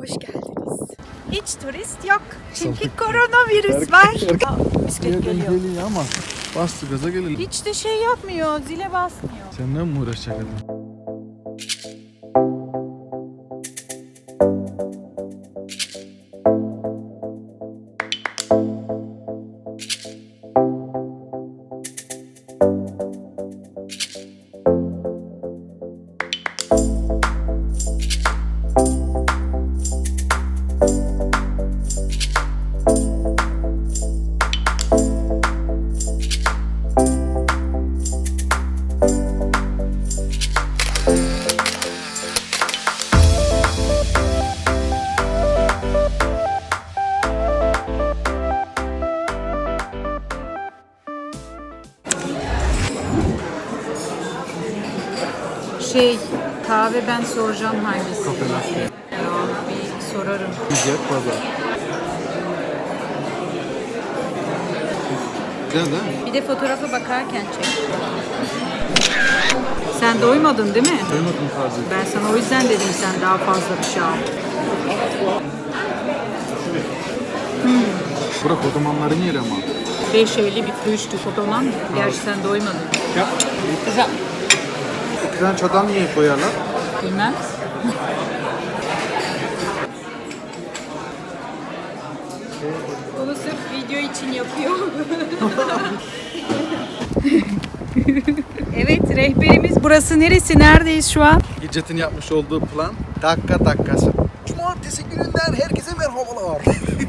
hoş geldiniz. Hiç turist yok. Çünkü koronavirüs var. Aa, bisiklet geliyor. geliyor ama bastı gaza gelelim. Hiç de şey yapmıyor, zile basmıyor. Senden mi uğraşacak adam? Şey, kahve ben soracağım hangisi. Ya, bir sorarım. Güzel pazar. Güzel değil mi? Bir de fotoğrafa bakarken çek. Sen doymadın değil mi? Duymadım fazla. Ben sana o yüzden dedim sen daha fazla bir şey al. Bırak o zamanların yeri ama. 5.50 bir frühstück o zaman. Gerçi sen doymadın. Ya. Güzel. Tane çatal niye koyarlar? Bilmem. Bunu sırf video için yapıyor. evet rehberimiz burası neresi? Neredeyiz şu an? İccet'in yapmış olduğu plan dakika dakikası. Cumartesi gününden herkese merhabalar.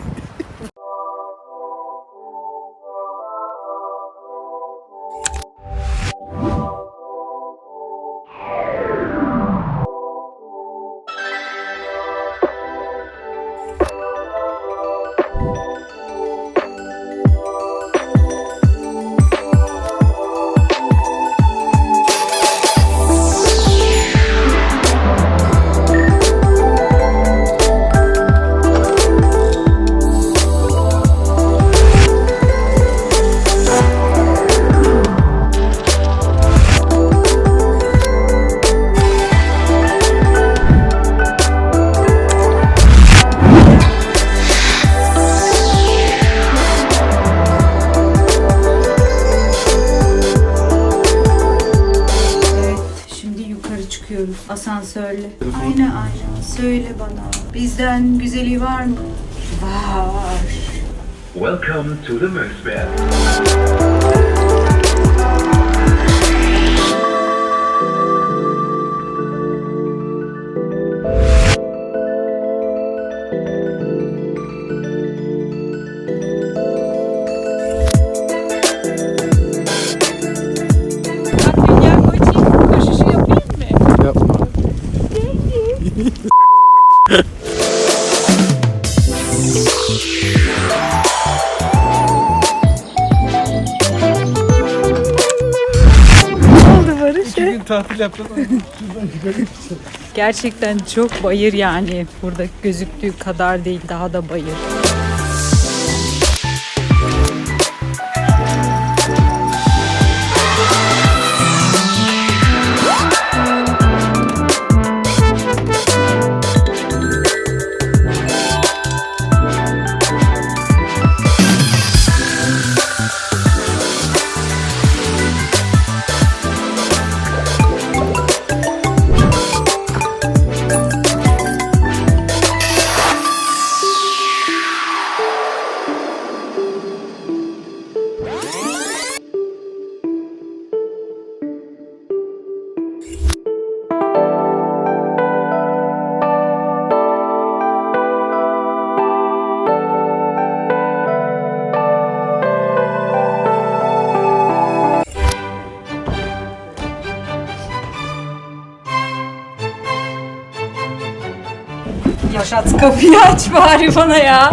asansörle. Aynen aynen. Söyle bana. Bizden güzeli var mı? Var. Welcome to the Mösberg. Bak Gerçekten çok bayır yani. Burada gözüktüğü kadar değil daha da bayır. Yaşat kapıyı aç bari bana ya.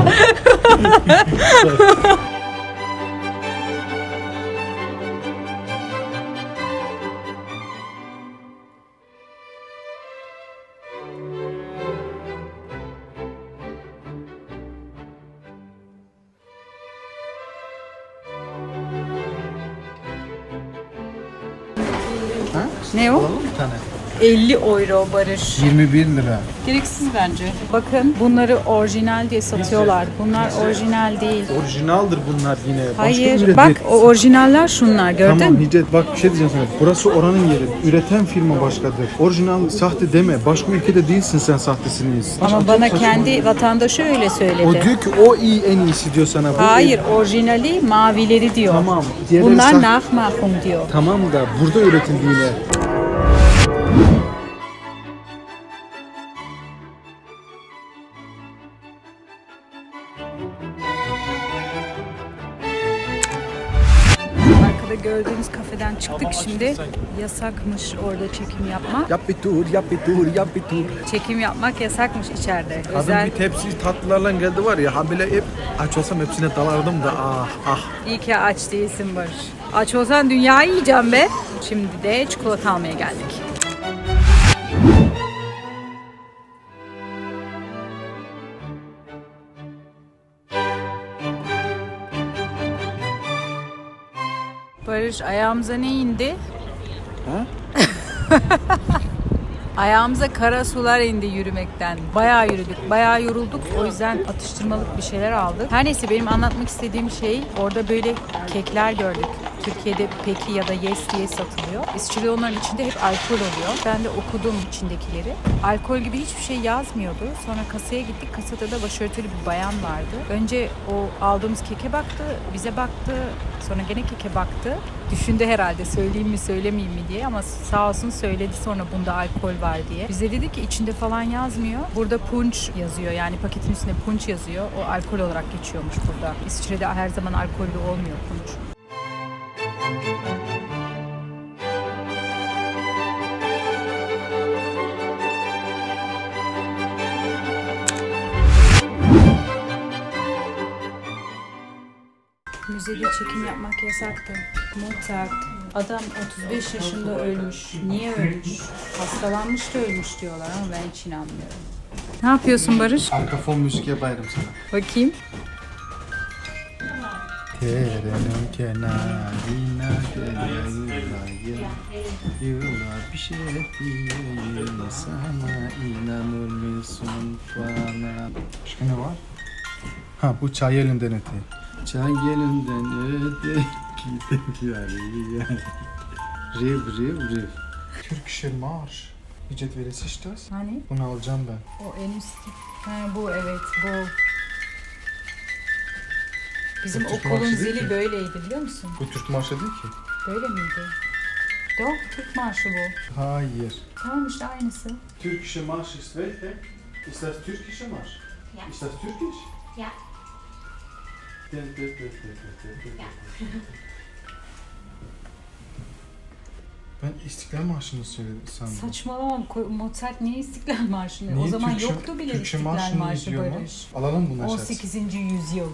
Ha? Ne o? Alalım bir tane. 50 euro Barış. 21 lira. Gereksiz bence. Bakın bunları orijinal diye satıyorlar. Bunlar orijinal değil. Orijinaldir bunlar yine. Başka Hayır. Bak o orijinaller şunlar gördün Tamam mü? Hicret bak bir şey diyeceğim sana. Burası oranın yeri. Üreten firma başkadır. Orijinal sahte deme. Başka ülkede değilsin sen sahtesiniz. Ama bana kendi vatandaşı öyle O söyledi. diyor ki o iyi en iyisi diyor sana. Bu Hayır orijinali mavileri diyor. Tamam. Diğerleri Bunlar sah- nachmachung diyor. Tamam da burada üretildiğine. Arkada gördüğünüz kafeden çıktık şimdi. Yasakmış orada çekim yapmak. Yap bir tur, yap bir tur, yap bir tur. Çekim yapmak yasakmış içeride. Kadın Özel. bir tepsi tatlılarla geldi var ya. Ha bile hep aç olsam hepsine dalardım da ah ah. İyi ki aç değilsin Barış. Aç olsan dünyayı yiyeceğim be. Şimdi de çikolata almaya geldik. Barış ayağımıza ne indi? Ha? Ayağımıza kara sular indi yürümekten. Bayağı yürüdük, bayağı yorulduk. O yüzden atıştırmalık bir şeyler aldık. Her neyse benim anlatmak istediğim şey orada böyle kekler gördük. Türkiye'de Peki ya da Yes diye satılıyor. İsviçre'de onların içinde hep alkol oluyor. Ben de okudum içindekileri. Alkol gibi hiçbir şey yazmıyordu. Sonra kasaya gittik. Kasada da başörtülü bir bayan vardı. Önce o aldığımız keke baktı, bize baktı. Sonra gene keke baktı. Düşündü herhalde söyleyeyim mi söylemeyeyim mi diye ama sağ olsun söyledi sonra bunda alkol var diye. Bize dedi ki içinde falan yazmıyor. Burada punch yazıyor yani paketin üstünde punch yazıyor. O alkol olarak geçiyormuş burada. İsviçre'de her zaman alkollü olmuyor punch. Müzede çekim yapmak yasaktı. Mozart. Adam 35 yaşında ölmüş. Niye ölmüş? Hastalanmış da ölmüş diyorlar ama ben hiç inanmıyorum. Ne yapıyorsun Barış? Arka fon müzik yapayım sana. Bakayım. Terenin kenarına Yıllar bir şey diyeyim sana inanır mısın bana Başka ne var? Ha bu çay elinden öte. Çay elinden öte gidelim yani. Riv riv riv. Türkische Marsch. Ücret veresi işte. Hani? Bunu alacağım ben. O en üstte. Ha, bu evet bu. Bizim Bu Türk okulun marşı değil zili ki. böyleydi biliyor musun? Bu Türk marşı değil ki. Böyle miydi? Yok Türk marşı bu. Hayır. Tamam işte aynısı. Türkische Marsch ist welche? Ist das türkische Marsch? Ja. Ist das türkisch? Ja. Ben İstiklal Marşı'nı söyledim sandım. Saçmalama Ko- Mozart niye İstiklal Marşı'nı? Niye o zaman Türkçe- yoktu bile Türkçe İstiklal Marşı'nı Marşı izliyor mu? Barış. Alalım bunu aşağısı. 18. yüzyıl.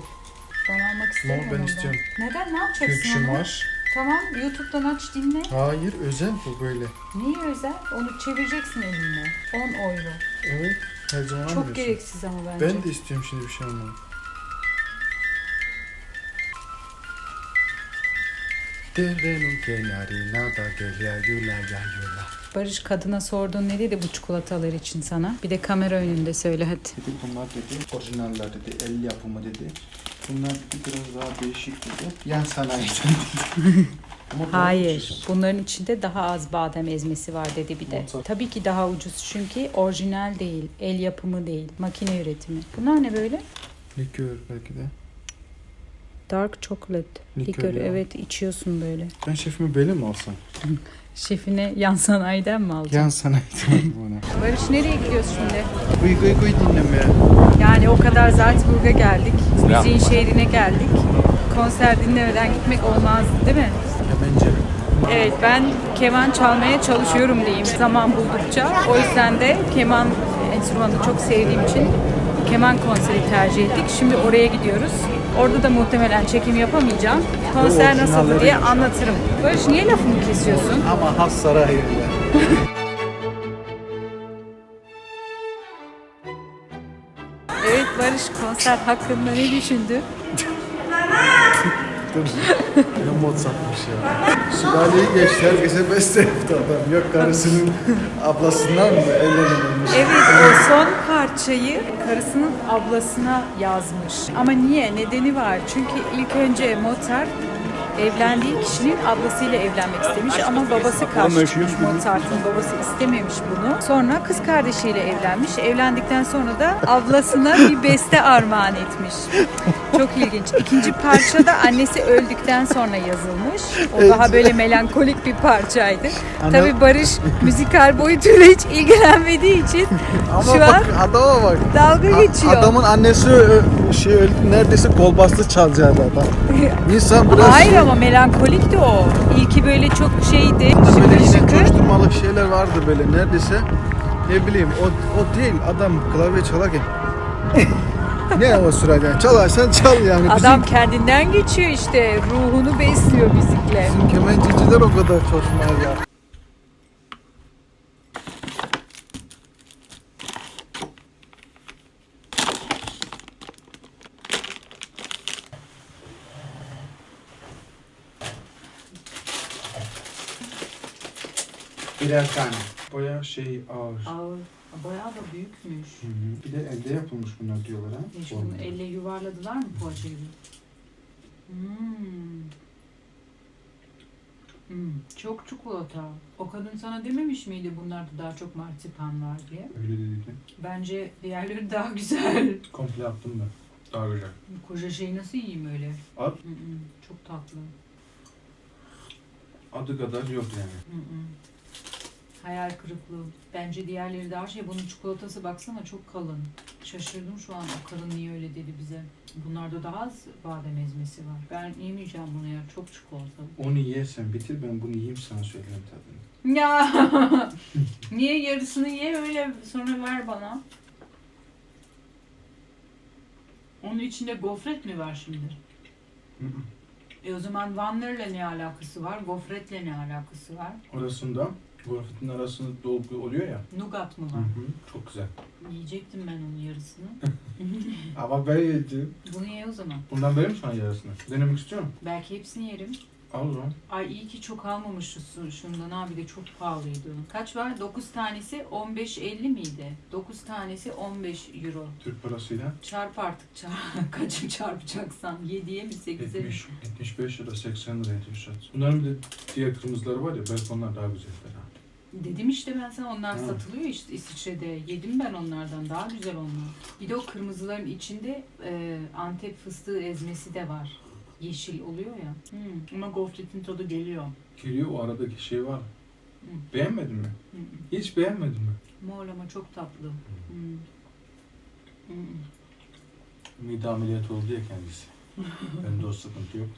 Ben almak istemiyorum. ben istiyorum. Neden? Ne yapacaksın Türkçe onu? Marş. Tamam YouTube'dan aç dinle. Hayır özel bu böyle. Niye özel? Onu çevireceksin elinle. 10 euro. Evet. Her zaman Çok gereksiz ama bence. Ben de istiyorum şimdi bir şey almam. Derenin kenarına da geliyor yayıyorlar. Barış kadına sordun ne dedi bu çikolatalar için sana? Bir de kamera önünde söyle hadi. Dedi bunlar dedi orijinaller dedi el yapımı dedi. Bunlar dedi biraz daha değişik dedi. Yan sanayiden dedi. Ama Hayır. Bunların içinde daha az badem ezmesi var dedi bir de. Mozart. Tabii ki daha ucuz çünkü orijinal değil, el yapımı değil, makine üretimi. Bunlar ne böyle? Likör belki de. Dark chocolate. Likör Likör, ya. evet içiyorsun böyle. Ben şefimi böyle mi alsam? Şefine yan sanayiden mi aldın? Yan sanayiden buna. Barış nereye gidiyoruz şimdi? Guy guy guy dinlemeye. Yani o kadar Salzburg'a geldik. Müziğin şehrine geldik. Konser dinlemeden gitmek olmazdı değil mi? Ya bence. Evet ben keman çalmaya çalışıyorum diyeyim zaman buldukça. O yüzden de keman enstrümanını çok sevdiğim için keman konseri tercih ettik. Şimdi oraya gidiyoruz. Orada da muhtemelen çekim yapamayacağım. Konser nasıldı diye anlatırım. Barış niye lafımı kesiyorsun? Ama has saray. Evet Barış konser hakkında ne düşündü? Mi? Ne Mozart'mış ya. Sülaleyi geçti. Herkese beste yaptı adam. Yok karısının ablasından mı evlenememiş? Evet o son parçayı karısının ablasına yazmış. Ama niye? Nedeni var. Çünkü ilk önce Mozart evlendiği kişinin ablasıyla evlenmek istemiş ama babası karşı çıkmış. Mozart'ın babası istememiş bunu. Sonra kız kardeşiyle evlenmiş. Evlendikten sonra da ablasına bir beste armağan etmiş. Çok ilginç. İkinci parça da annesi öldükten sonra yazılmış. O daha böyle melankolik bir parçaydı. Ana- Tabii Barış müzikal boyutuyla hiç ilgilenmediği için Ama şu bak an adama bak. dalga A- geçiyor. Adamın annesi şey neredeyse kol bastı çalacaktı adam. İnsan biraz Hayır ama melankolikti o. İlki böyle çok şeydi. böyle yine şıkır. coşturmalık şeyler vardı böyle neredeyse. Ne bileyim o, o değil adam klavye çalarken. ne o sırada yani çalarsan çal yani. Adam kendinden geçiyor işte. Ruhunu besliyor müzikle. Bizim, kemenciciler o kadar coşmaz ya. Birer tane. Boya şey ağır. Ağır. Bayağı da büyükmüş. Hı hı. Bir de elde yapılmış bunlar diyorlar ha. Bunu elle yuvarladılar mı poğaçayı? Hmm. Hmm, Çok çikolata. O kadın sana dememiş miydi bunlarda daha çok marsipan var diye? Öyle dedin. Bence diğerleri daha güzel. Komple yaptım ben. Daha güzel. Koca şeyi nasıl yiyeyim öyle? At. Hı hı, Çok tatlı. Adı kadar yok yani. Hı hı. Hayal kırıklığı. Bence diğerleri daha şey. Bunun çikolatası baksana çok kalın. Şaşırdım şu an o kadın niye öyle dedi bize. Bunlarda daha az badem ezmesi var. Ben yemeyeceğim bunu ya. Çok çikolata. Onu ye sen bitir ben bunu yiyeyim sana söylerim tadını. Ya niye yarısını ye öyle sonra ver bana. Onun içinde gofret mi var şimdi? Hı hı. E o zaman Wanner'la ne alakası var? Gofretle ne alakası var? Orasında gofretin arasında dolgu oluyor ya. Nougat mı var? hı. Çok güzel. Yiyecektim ben onun yarısını. Ama ben yedim. Bunu ye o zaman. Bundan vereyim mi sana yarısını? Denemek istiyor musun? Belki hepsini yerim. Al o zaman. Ay iyi ki çok almamışız şundan abi de çok pahalıydı. Kaç var? 9 tanesi 15.50 miydi? 9 tanesi 15 euro. Türk parasıyla Çarp artık çarp. Kaçı çarpacaksan? 7'ye mi 8'e mi? 70, 75 ya da 80 lira ediyor şat. Bunların bir de diğer kırmızıları var ya belki onlar daha güzeller ha. Dedim işte ben sana onlar Ha. satılıyor işte İsviçre'de. Yedim ben onlardan daha güzel onlar. Bir de o kırmızıların içinde e, Antep fıstığı ezmesi de var. Yeşil oluyor ya. Hmm, Ama gofretin tadı geliyor. Geliyor o aradaki şey var. Hı. Beğenmedin mi? Hı hı. Hiç beğenmedin mi? Mor ama çok tatlı. Hmm. Hmm. Mide ameliyatı oldu ya kendisi. Bende o sıkıntı yok.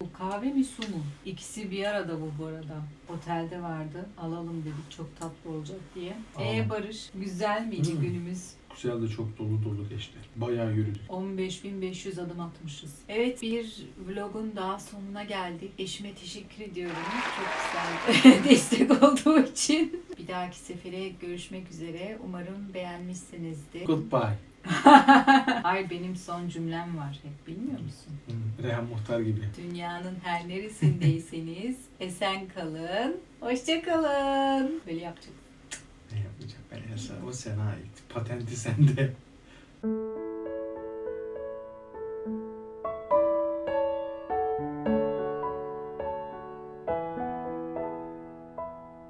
Bu kahve mi su mu? İkisi bir arada bu bu arada. Otelde vardı. Alalım dedik çok tatlı olacak diye. Ee Alalım. Barış güzel miydi Hı. günümüz? Güzel de çok dolu dolu geçti. Bayağı yürüdük. 15.500 adım atmışız. Evet bir vlogun daha sonuna geldik. Eşime teşekkür ediyorum. Çok güzel destek olduğu için. Bir dahaki sefere görüşmek üzere. Umarım beğenmişsinizdir. Goodbye. Hayır benim son cümlem var. Hep bilmiyor musun? Hı, Reyhan Muhtar gibi. Dünyanın her neresindeyseniz esen kalın. Hoşça kalın. Böyle yapacak. Ne yapacağım ben Esa? O sana ait. Patenti sende.